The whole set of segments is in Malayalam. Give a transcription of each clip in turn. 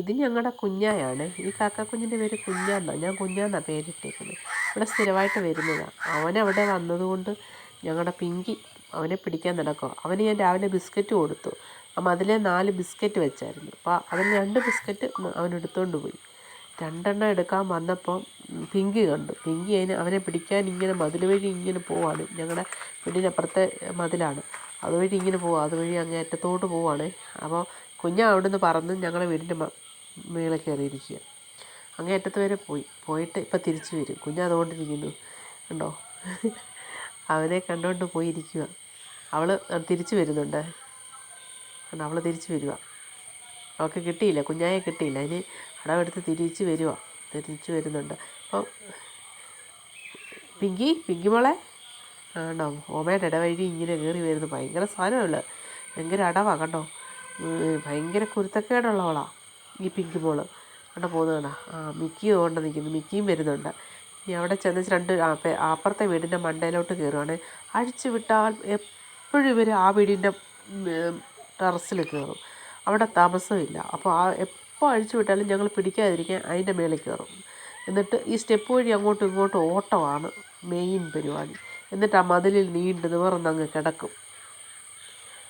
ഇത് ഞങ്ങളുടെ കുഞ്ഞായാണ്. ഈ കാക്കക്കുഞ്ഞിന്റെ പേര് കുഞ്ഞാന്നാണ് ഞാൻ കുഞ്ഞാന്നാണ് പേരിട്ടേക്കുന്നത് ഇവിടെ സ്ഥിരമായിട്ട് വരുന്നതാണ് അവനവിടെ വന്നതുകൊണ്ട് ഞങ്ങളുടെ പിങ്കി അവനെ പിടിക്കാൻ നടക്കുക അവന് ഞാൻ രാവിലെ ബിസ്ക്കറ്റ് കൊടുത്തു. അപ്പം അതിലെ നാല് ബിസ്ക്കറ്റ് വെച്ചായിരുന്നു. അപ്പോൾ അതിൽ രണ്ട് ബിസ്ക്കറ്റ് അവൻ എടുത്തുകൊണ്ട് പോയി. രണ്ടെണ്ണം എടുക്കാൻ വന്നപ്പോൾ പിങ്കി കണ്ടു. പിങ്കി അതിന് അവനെ പിടിക്കാൻ ഇങ്ങനെ മതിൽ വഴി ഇങ്ങനെ പോവാണ്. ഞങ്ങളുടെ വീടിനപ്പുറത്തെ മതിലാണ്. അതുവഴി ഇങ്ങനെ പോവുക അതുവഴി അങ്ങേറ്റത്തോട്ട് പോവാണ്. അപ്പോൾ കുഞ്ഞ അവിടെ നിന്ന് പറന്ന് ഞങ്ങളുടെ വീടിന്റെ മേളിൽ കയറിയിരിക്കുക. അങ്ങേ അറ്റത്ത് വരെ പോയി. പോയിട്ട് ഇപ്പം തിരിച്ചു വരും. കുഞ്ഞ് അതുകൊണ്ടിരിക്കുന്നു. കണ്ടോ? അവനെ കണ്ടുകൊണ്ട് പോയിരിക്കുക. അവൾ തിരിച്ചു വരുന്നുണ്ട്. കണ്ടോ? അവൾ തിരിച്ചു വരിക. അവൾക്ക് കിട്ടിയില്ല. കുഞ്ഞായെ കിട്ടിയില്ല. അതിന് അടവെടുത്ത് തിരിച്ച് വരിക. തിരിച്ചു വരുന്നുണ്ട്. അപ്പം പിങ്കി പിങ്കി മോളെ. ആണോ ഓമയുടെ ഇടവഴി ഇങ്ങനെ കയറി വരുന്നു. ഭയങ്കര സാധനമുള്ള ഭയങ്കര അടവാണ് കണ്ടോ? ഭയങ്കര കുരുത്തക്കേടുള്ളവളാ ഈ പിങ്ക് മോൾ കണ്ടോ പോകുന്നതാ ആ മിക്കിയും കൊണ്ട് നിൽക്കുന്നു മിക്കിയും വരുന്നുണ്ട്. ഇനി അവിടെ ചെന്ന് രണ്ട് അപ്പുറത്തെ വീടിന്റെ മണ്ടയിലോട്ട് കയറുകയാണ് അഴിച്ചു വിട്ടാൽ എപ്പോഴും ഇവർ ആ വീടിന്റെ ടെറസിൽ കയറും അവിടെ താമസമില്ല അപ്പോൾ ആ എപ്പോൾ അഴിച്ചു വിട്ടാലും ഞങ്ങൾ പിടിക്കാതിരിക്കാൻ അതിന്റെ മേളിൽ കയറും എന്നിട്ട് ഈ സ്റ്റെപ്പ് വഴി അങ്ങോട്ടും ഇങ്ങോട്ടും ഓട്ടമാണ് മെയിൻ പരിപാടി. എന്നിട്ട് ആ മതിലിൽ നീണ്ടു നിവർന്ന് അങ്ങ് കിടക്കും.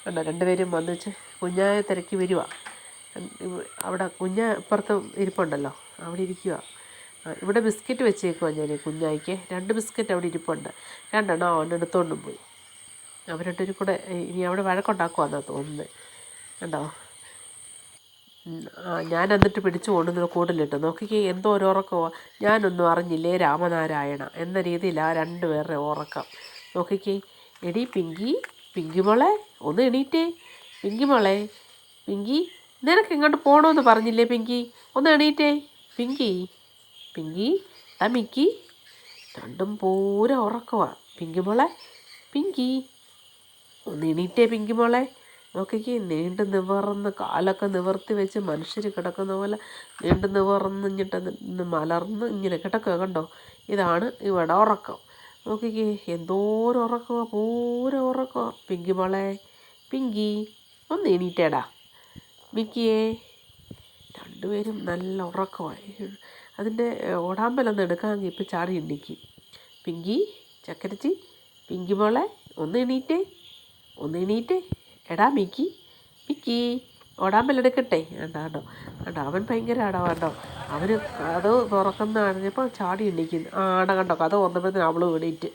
കണ്ടോ രണ്ടുപേരും വന്നിച്ച് കുഞ്ഞായ തിരക്കി വരുക അവിടെ കുഞ്ഞ ഇപ്പുറത്ത് ഇരിപ്പുണ്ടല്ലോ അവിടെ ഇരിക്കുക ഇവിടെ ബിസ്ക്കറ്റ് വെച്ചേക്കുവാ ഞാൻ കുഞ്ഞായിക്ക്. രണ്ട് ബിസ്ക്കറ്റ് അവിടെ ഇരിപ്പുണ്ട്. രണ്ടെണ്ണം അവൻ അടുത്തോണ്ടും പോയി. അവർ രണ്ടുപേരും കൂടെ ഇനി അവിടെ വഴക്കുണ്ടാക്കുവാന്നാണ് തോന്നുന്നത് കണ്ടോ? ഞാൻ എന്നിട്ട് പിടിച്ചു കൊണ്ടുവന്ന കൂട്ടിലിട്ട്. നോക്കിക്കേ എന്തോ ഒരു ഉറക്കമോ ഞാനൊന്നും അറിഞ്ഞില്ലേ രാമനാരായണ എന്ന രീതിയിലാണ് ആ രണ്ട് പേരുടെ ഉറക്കം. നോക്കിക്കേ എടി പിങ്കി പിങ്കി മോളെ ഒന്ന് എണീറ്റേ. പിങ്കി മോളെ പിങ്കി നിനക്ക് ഇങ്ങോട്ട് പോകണമെന്ന് പറഞ്ഞില്ലേ പിങ്കി? ഒന്ന് എണീറ്റേ. പിങ്കി പിങ്കി ആ മിക്കി രണ്ടും പൂരം ഉറക്കമാണ് പിങ്കി മോളെ പിങ്കി. ഒന്ന് എണീറ്റേ പിങ്കി മോളെ. നോക്കിക്ക് നീണ്ട് നിവർന്ന് കാലൊക്കെ നിവർത്തി വെച്ച് മനുഷ്യർ കിടക്കുന്ന പോലെ നീണ്ട് നിവർന്ന് ഇങ്ങിട്ട് മലർന്ന് ഇങ്ങനെ കിടക്കുക കണ്ടോ? ഇതാണ് ഇവിടെ ഉറക്കം. നോക്കിക്കേ എന്തോരം ഉറക്കമാണ് പൂരം ഉറക്കമാണ് പിങ്കി മോളെ പിങ്കി ഒന്ന് എണീറ്റേടാ. മിക്കിയേ രണ്ടുപേരും നല്ല ഉറക്കമായി. അതിന്റെ ഓടാമ്പലൊന്ന് എടുക്കാമെങ്കിൽ ഇപ്പം ചാടി എണ്ണിക്കും പിങ്കി ചക്കരച്ചി പിങ്കി മോളെ ഒന്ന് എണീറ്റേ ഒന്ന് എണീറ്റേ. എടാ മിക്കി മിക്കി ഓടാമ്പലെടുക്കട്ടെ വേണ്ട കണ്ടോ അവൻ ഭയങ്കര അടവാ കേട്ടോ അവന് കഥ തുറക്കുന്ന അറിഞ്ഞപ്പോൾ ചാടി എണ്ണിക്കുന്നു ആ ആട കണ്ടോ? കഥ തുറന്നപ്പോഴത്തേന് അവളും എണീറ്റ്.